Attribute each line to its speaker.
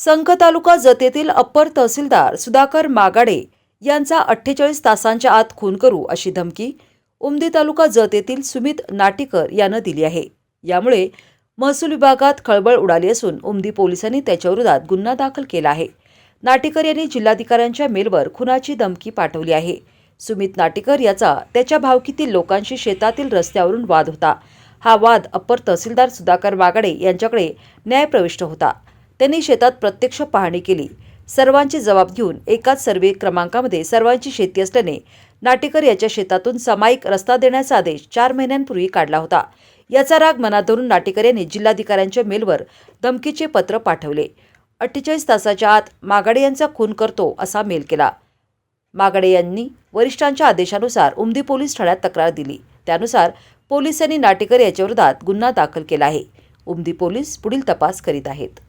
Speaker 1: संख तालुका जतेतील अप्पर तहसीलदार सुधाकर मागाडे यांचा अठ्ठेचाळीस तासांच्या आत खून करू अशी धमकी उमदी तालुका जत येथील सुमित नाटीकर यानं दिली आहे. यामुळे महसूल विभागात खळबळ उडाली असून उमदी पोलिसांनी त्याच्याविरोधात गुन्हा दाखल केला आहे. नाटीकर यांनी जिल्हाधिकाऱ्यांच्या मेलवर खुनाची धमकी पाठवली आहे. सुमित नाटीकर याचा त्याच्या भावकीतील लोकांशी शेतातील रस्त्यावरून वाद होता. हा वाद अप्पर तहसीलदार सुधाकर वागडे यांच्याकडे न्यायप्रविष्ट होता. त्यांनी शेतात प्रत्यक्ष पाहणी केली. सर्वांची जबाब घेऊन एकाच सर्वे क्रमांकामध्ये सर्वांची शेती असल्याने नाटेकर याच्या शेतातून सामायिक रस्ता देण्याचा आदेश चार महिन्यांपूर्वी काढला होता. याचा राग मनात धरून नाटेकर यांनी जिल्हाधिकाऱ्यांच्या मेलवर धमकीचे पत्र पाठवले. अठ्ठेचाळीस तासाच्या आत मागाडे यांचा खून करतो असा मेल केला. मागाडे यांनी वरिष्ठांच्या आदेशानुसार उमदी पोलीस ठाण्यात तक्रार दिली. त्यानुसार पोलिसांनी नाटेकर याच्याविरोधात गुन्हा दाखल केला आहे. उमदी पोलीस पुढील तपास करीत आहेत.